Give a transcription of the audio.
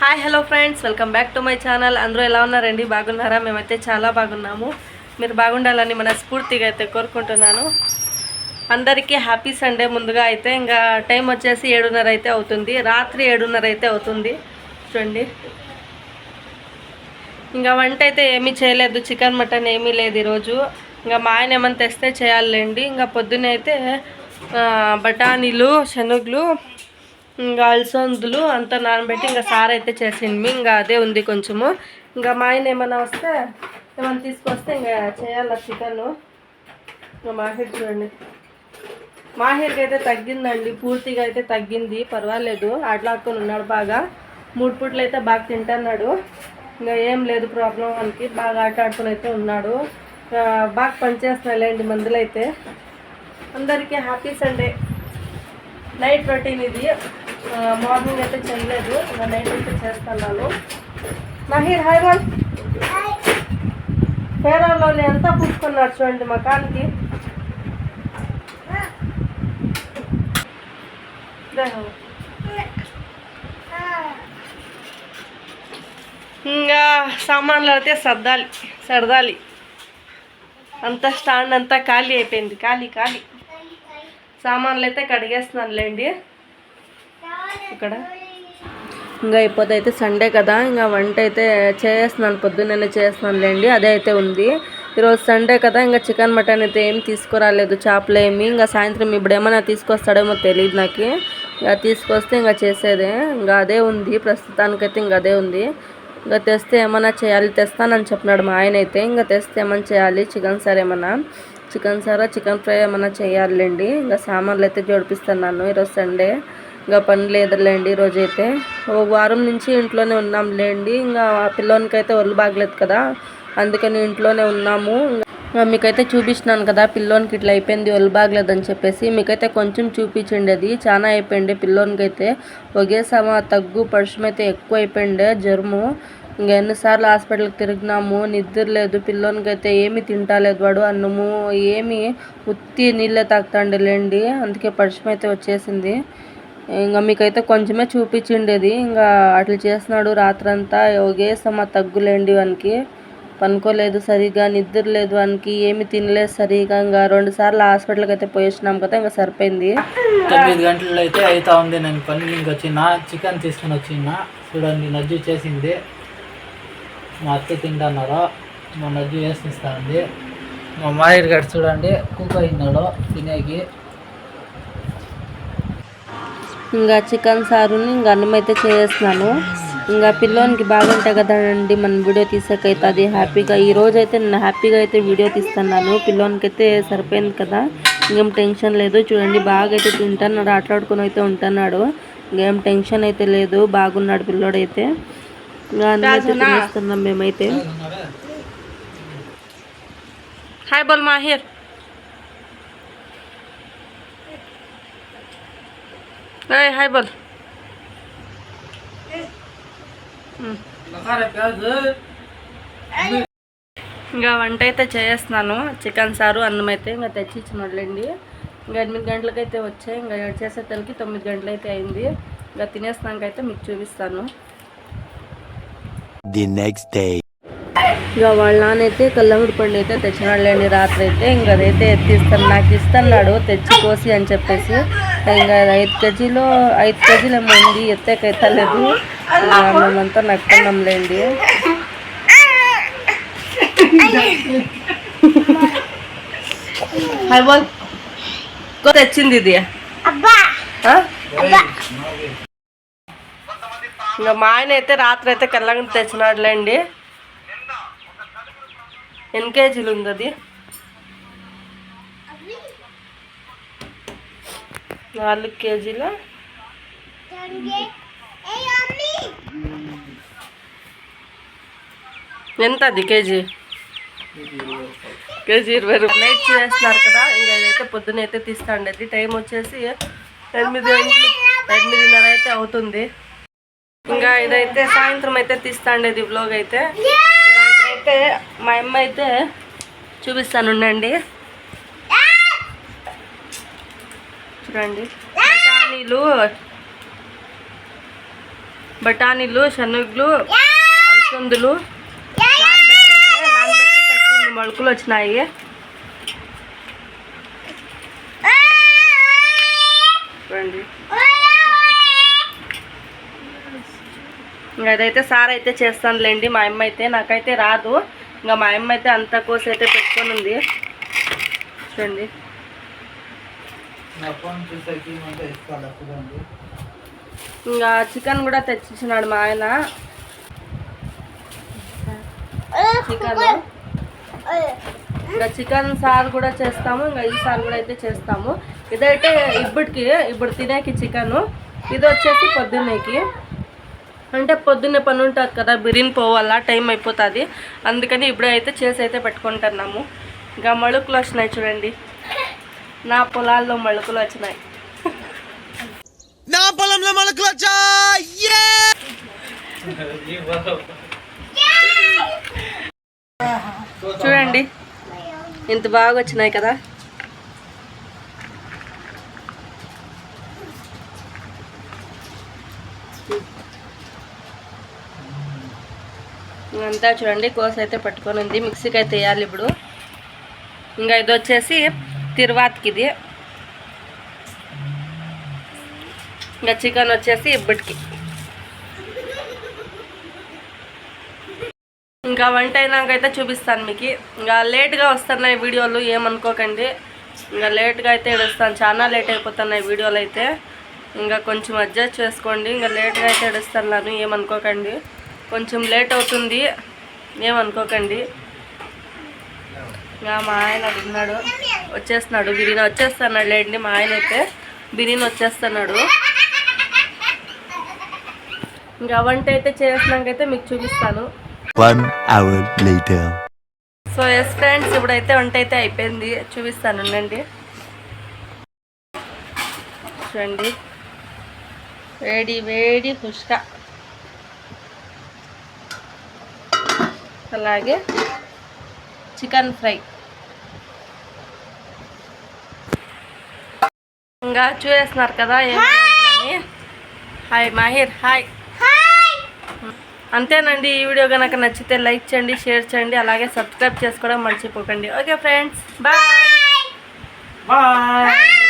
Hi hello friends welcome back to my channel అందరూ ఎలా ఉన్నారండి? బాగున్నారా? మేమైతే చాలా బాగున్నాము. మీరు బాగుండాలని మనస్ఫూర్తిగా అయితే కోరుకుంటున్నాను. అందరికీ హ్యాపీ సండే ముందుగా అయితే ఇంకా టైం వచ్చేసి ఏడున్నర అయితే అవుతుంది. రాత్రి ఏడున్నర అయితే అవుతుంది. చూడండి. ఇంకా వంట అయితే ఏమీ చేయలేదు. చికెన్ మటన్ ఏమీ లేదు ఈరోజు. ఇంకా మా ఆయన ఏమైనా తెస్తే చేయాలండి ఇంకా పొద్దున అయితే బఠానీలు శనగలు ఇంకా అలసందులు అంతా నానబెట్టి ఇంకా సార్ అయితే చేసింది. ఇంకా అదే ఉంది కొంచెము. ఇంకా మా ఆయన ఏమైనా వస్తే ఏమైనా తీసుకొస్తే ఇంకా చేయాలి చికెన్. ఇంకా మాహిర్ చూడండి. మాహిర్కి అయితే తగ్గిందండి. పూర్తిగా అయితే తగ్గింది. పర్వాలేదు. ఆటలాడుకొని ఉన్నాడు బాగా. మూడు పూట్లు అయితే బాగా తింటున్నాడు. ఇంకా ఏం లేదు ప్రాబ్లం మనకి బాగా ఆట ఆడుకుని అయితే ఉన్నాడు. బాగా పనిచేస్తున్నాయిలేండి మందులు అయితే అందరికీ హ్యాపీ సండే. నైట్ రొటీన్ ఇది. మార్నింగ్ అయితే చేయలేదు. ఇంకా నైట్ అయితే చేస్తున్నాను. మహీర్ హై వన్ పేరాలోని అంతా పూసుకున్నాడు చూడండి మకానికి ఇంకా సామాన్లు అయితే సర్దాలి సర్దాలి. అంతా స్టాండ్ అంతా ఖాళీ అయిపోయింది ఖాళీ ఖాళీ. సామాన్లు అయితే కడిగేస్తున్నానులేండి. ఇక్కడ. ఇంకా అయిపోతే అయితే సండే కదా ఇంకా వంట అయితే చేస్తున్నాను పొద్దున్నే చేస్తున్నానులేండి అదే అయితే ఉంది. ఈరోజు సండే కదా ఇంకా చికెన్ మటన్ అయితే ఏం తీసుకురాలేదు చేపలు ఏమి ఇంకా సాయంత్రం ఇప్పుడు ఏమైనా తీసుకొస్తాడేమో తెలియదు నాకు. ఇంకా తీసుకొస్తే ఇంకా చేసేదే ఇంకా అదే ఉంది ప్రస్తుతానికైతే ఇంకా అదే ఉంది. ఇంకా తెస్తే ఏమైనా చేయాలి తెస్తానని చెప్పినాడు మా ఆయన అయితే ఇంకా తెస్తే ఏమైనా చేయాలి చికెన్ సార్ ఏమైనా చికెన్ సారా చికెన్ ఫ్రై ఏమైనా చేయాలండి ఇంకా సామాన్లు అయితే జోడిపిస్తున్నాను ఈరోజు సండే ఇంకా పని లేదులేండి ఈరోజు అయితే ఓ వారం నుంచి ఇంట్లోనే ఉన్నాంలేండి. ఇంకా ఆ పిల్లోనికి ఒళ్ళు బాగలేదు కదా. అందుకని ఇంట్లోనే ఉన్నాము. మీకైతే చూపించినాను కదా పిల్లోనికి ఇట్లా అయిపోయింది ఒళ్ళు బాగలేదని చెప్పేసి. మీకైతే కొంచెం చూపించండి అది. చాలా అయిపోయింది పిల్లోనికి అయితే ఒకేసారి తగ్గు పరిశ్రమ అయితే ఎక్కువ అయిపోయిండే జ్వరము. ఇంకా ఎన్నిసార్లు హాస్పిటల్కి తిరిగినాము నిద్ర లేదు. పిల్లోనికి అయితే ఏమి తింటాలేదు వాడు అన్నము. ఏమి ఉత్తి నీళ్ళే తాగుతాండలేండి అందుకే పరిశ్రమ అయితే వచ్చేసింది. ఇంకా మీకైతే కొంచెమే చూపించిండేది. ఇంకా అట్లా చేస్తున్నాడు రాత్రంతా. ఒకేసమ తగ్గులేండి వానికి. పనుకోలేదు సరిగా నిద్ర లేదు వానికి. ఏమి తినలేదు సరిగా ఇంకా రెండు సార్లు హాస్పిటల్కి అయితే పోయేసినాం కదా ఇంకా సరిపోయింది. తొమ్మిది గంటలు అయితే అవుతా ఉంది నేను పని నుంచి వచ్చిన చికెన్ తీసుకుని వచ్చిన. చూడండి నజ్జు చేసింది. మా అత్త తింటున్నారు మా నజ్జు వేసిస్తానండి మా మాయర్ గారు చూడండి కుక్ అయినాడు తినేకి ఇంకా చికెన్ సారుని ఇంకా అన్నం అయితే చేస్తున్నాను. ఇంకా పిల్లోనికి బాగుంటాయి కదండి మన వీడియో తీసాకైతే హ్యాపీగా. ఈ రోజు అయితే నేను హ్యాపీగా అయితే వీడియో తీస్తున్నాను. పిల్లోనికి అయితే సరిపోయింది కదా ఇంకేం టెన్షన్ లేదు. చూడండి బాగా అయితే తింటున్నాడు ఆటలాడుకుని అయితే ఉంటున్నాడు. ఇంకేం టెన్షన్ అయితే లేదు బాగున్నాడు పిల్లోడైతే. ఇంకా తినేస్తున్నాం మేమైతే. హాయ్ బోల్ మాహిర్. ఏయ్ హాయ్ బోల్ ఇంకా వంట అయితే చేస్తున్నాను చికెన్ సారు అన్నం అయితే ఇంకా తెచ్చి ఇచ్చినట్లండి ఇంకా ఎనిమిది గంటలకైతే వచ్చాయి ఇంకా చేసే తలకి తొమ్మిది గంటలు అయితే అయింది. ఇంకా తినేసినాకైతే మీకు చూపిస్తాను. ది నెక్స్ట్ డే ఇక వాళ్ళ నాన్న అయితే కల్లముడి పండు అయితే తెచ్చినాడులేండి రాత్రి అయితే ఇంకా అదైతే ఎత్తిస్తాను నాకు ఇస్తున్నాడు తెచ్చి కోసి అని చెప్పేసి. ఇంకా ఐదు కేజీలు ఐదు కేజీలు ఏమో ఉంది ఎత్తేకైతే లేదు ఇంకా మేమంతా నక్కున్నాంలేండి తెచ్చింది ఇది? ఇంకా మా ఆయన అయితే రాత్రి అయితే కళ్ళంగా తెచ్చినాడులేండి. ఎన్ని కేజీలు ఉంది అది నాలుగు కేజీల? ఎంత అది కేజీ? కేజీ ఇరవై రూపాయలు. నైట్ చేస్తున్నారు కదా ఇంకా ఇదైతే పొద్దున అయితే తీస్తాండేది. టైం వచ్చేసి ఎనిమిది గంటలు ఎనిమిదిన్నర అయితే అవుతుంది. ఇంకా ఇదైతే సాయంత్రం అయితే తీస్తాండేది బ్లాగ్ అయితే. అయితే మా అమ్మ అయితే చూపిస్తాను ఉండండి. చూడండి. బఠానీలు బఠానీలు శనగలు అలసందులు నానబెట్టింది. నానబెట్టి కట్టింది మొలకలు వచ్చినాయి. ఇంకా అదైతే సార్ అయితే చేస్తానులేండి మా అమ్మ అయితే నాకైతే రాదు. ఇంకా మా అమ్మ అయితే అంత కోసి అయితే పెట్టుకొని ఉంది. చూడండి. ఇంకా చికెన్ కూడా తెచ్చిచ్చినాడు మా ఆయన. చికెన్. ఇంకా చికెన్ సార్ కూడా చేస్తాము ఇంకా ఈ సార్ కూడా అయితే చేస్తాము. ఇదైతే ఇప్పటికి ఇప్పుడు తినేకి చికెన్. ఇది వచ్చేసి పొద్దున్నేకి. అంటే పొద్దున్నే పని ఉంటుంది కదా బిర్యానీ పోవాలా టైం అయిపోతుంది. అందుకని ఇప్పుడే అయితే చేసి అయితే పెట్టుకుంటున్నాము. ఇంకా మಳುకులు వచ్చినాయి చూడండి. నా పొలాల్లో మಳುకులు వచ్చినాయి. నా పొలంలో మొలకలు వచ్చా చూడండి. ఇంత బాగా వచ్చినాయి కదా. అంతా చూడండి కోస అయితే పట్టుకొని ఉంది. మిక్సీకి అయితే వేయాలి ఇప్పుడు. ఇంకా ఇది వచ్చేసి తిరువాతికి ఇది. ఇంకా చికెన్ వచ్చేసి ఇప్పటికి ఇంకా వంట అయినాకైతే చూపిస్తాను మీకు. ఇంకా లేట్గా వస్తున్నాయి వీడియోలు ఏమనుకోకండి. ఇంకా లేట్గా అయితే ఏడుస్తాను. చాలా లేట్ అయిపోతున్నాయి వీడియోలు అయితే. ఇంకా కొంచెం అడ్జస్ట్ చేసుకోండి. ఇంకా లేట్గా అయితే ఏడుస్తున్నాను ఏమనుకోకండి. కొంచెం లేట్ అవుతుంది. ఏమనుకోకండి ఇంకా మా ఆయన ఉన్నాడు. వచ్చేస్తున్నాడు. బిర్యానీ వచ్చేస్తున్నాడు లేండి. మా ఆయన అయితే బిర్యానీ వచ్చేస్తున్నాడు. ఇంకా వంట అయితే చేసినాకైతే మీకు చూపిస్తాను. సో ఎస్ ఫ్రెండ్స్ ఇప్పుడైతే వంట అయితే అయిపోయింది. చూపిస్తాను ఉండండి. చూడండి. వేడి వేడి కుష్క అలాగే చికెన్ ఫ్రై. ఇంకా చూసేస్తున్నారు కదా ఏమి హాయ్! మాహిర్ హాయ్. అంతేనండి ఈ వీడియో కనుక నచ్చితే లైక్ చేయండి షేర్ చేయండి అలాగే సబ్స్క్రైబ్ చేసుకోవడం మర్చిపోకండి. Okay friends bye! బాయ్.